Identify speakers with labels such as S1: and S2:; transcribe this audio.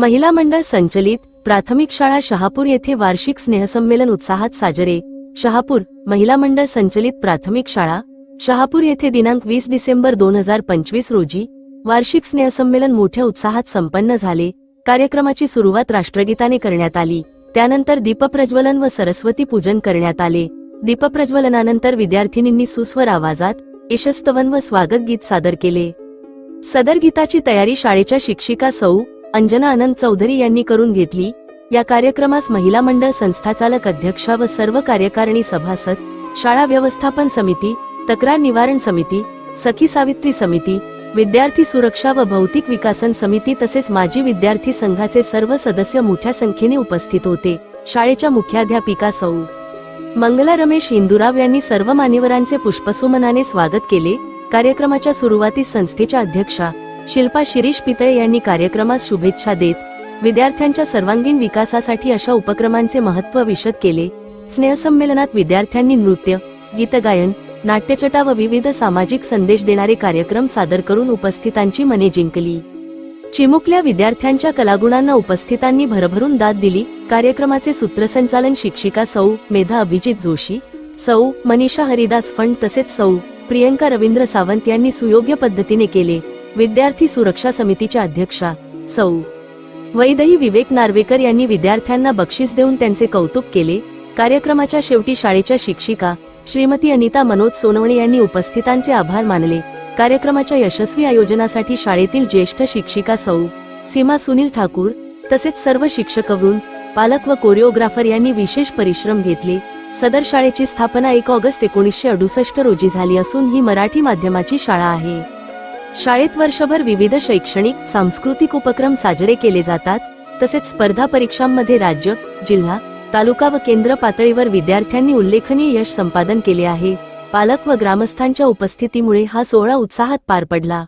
S1: महिला मंडळ संचलित प्राथमिक शाळा शहापूर येथे वार्षिक स्नेहसंमेलन उत्साहात साजरे. शहापूर महिला मंडळ संचलित प्राथमिक शाळा. शहापूर येथे दिनांक वीस डिसेंबर दोन हजार पंचवीस रोजी वार्षिक स्नेहसंमेलन मोठ्या उत्साहात संपन्न झाले. कार्यक्रमाची सुरुवात राष्ट्रगीताने करण्यात आली. त्यानंतर दीपप्रज्वलन व सरस्वती पूजन करण्यात आले. दीपप्रज्वलनानंतर विद्यार्थिनींनी सुस्वर आवाजात यशस्तवन व स्वागत गीत सादर केले. सदर गीताची तयारी शाळेच्या शिक्षिका सौ अंजना आनंद चौधरी यांनी करून घेतली. या कार्यक्रमास महिला मंडळ संस्थाचालक अध्यक्षा व सर्व कार्यकारिणी सभासद शाळा व्यवस्थापन समिती तक्रार निवारण समिती सखी सावित्री समिती विद्यार्थी सुरक्षा व भौतिक विकासन समिती तसेच माजी विद्यार्थी संघाचे सर्व सदस्य मोठ्या संख्येने उपस्थित होते. शाळेच्या मुख्याध्यापिका सौ. मंगला रमेश हिंदुराव यांनी सर्व मान्यवरांचे पुष्पसुमनाने स्वागत केले. कार्यक्रमाच्या सुरुवातीस संस्थेच्या अध्यक्षा शिल्पा शिरीष पितळे यांनी कार्यक्रमास शुभेच्छा देत विद्यार्थ्यांच्या सर्वांगीण विकासासाठी अशा उपक्रमांचे महत्त्व विशद केले. स्नेहसंमेलनात विद्यार्थ्यांनी नृत्य गीतगायन नाट्यचटा व विविध सामाजिक संदेश देणारे कार्यक्रम सादर करून उपस्थितांची मने जिंकली. चिमुकल्या विद्यार्थ्यांच्या कलागुणांना उपस्थितांनी भरभरून दाद दिली. कार्यक्रमाचे सूत्रसंचालन शिक्षिका सौ मेधा अभिजित जोशी सौ मनीषा हरिदास फंड तसेच सौ प्रियंका रवींद्र सावंत यांनी सुयोग्य पद्धतीने केले. विद्यार्थी सुरक्षा समितीच्या अध्यक्षा सौ. वैदही विवेक नार्वेकर यांनी विद्यार्थ्यांना बक्षीस देऊन त्यांचे कौतुक केले. कार्यक्रमाच्या शेवटी शाळेच्या शिक्षिका श्रीमती अनिता मनोज सोनवणे यांनी उपस्थितांचे आभार मानले. कार्यक्रमाच्या यशस्वी आयोजनासाठी शाळेतील ज्येष्ठ शिक्षिका सौ. सीमा सुनील ठाकूर तसेच सर्व शिक्षकवरून पालक व कोरिओग्राफर यांनी विशेष परिश्रम घेतले. सदर शाळेची स्थापना एक ऑगस्ट एकोणीसशे अडुसष्ट रोजी झाली असून ही मराठी माध्यमाची शाळा आहे. शाळेत वर्षभर विविध शैक्षणिक सांस्कृतिक उपक्रम साजरे केले जातात तसेच स्पर्धा परीक्षांमध्ये राज्य जिल्हा तालुका व केंद्र पातळीवर विद्यार्थ्यांनी उल्लेखनीय यश संपादन केले आहे. पालक व ग्रामस्थांच्या उपस्थितीमुळे हा सोहळा उत्साहात पार पडला.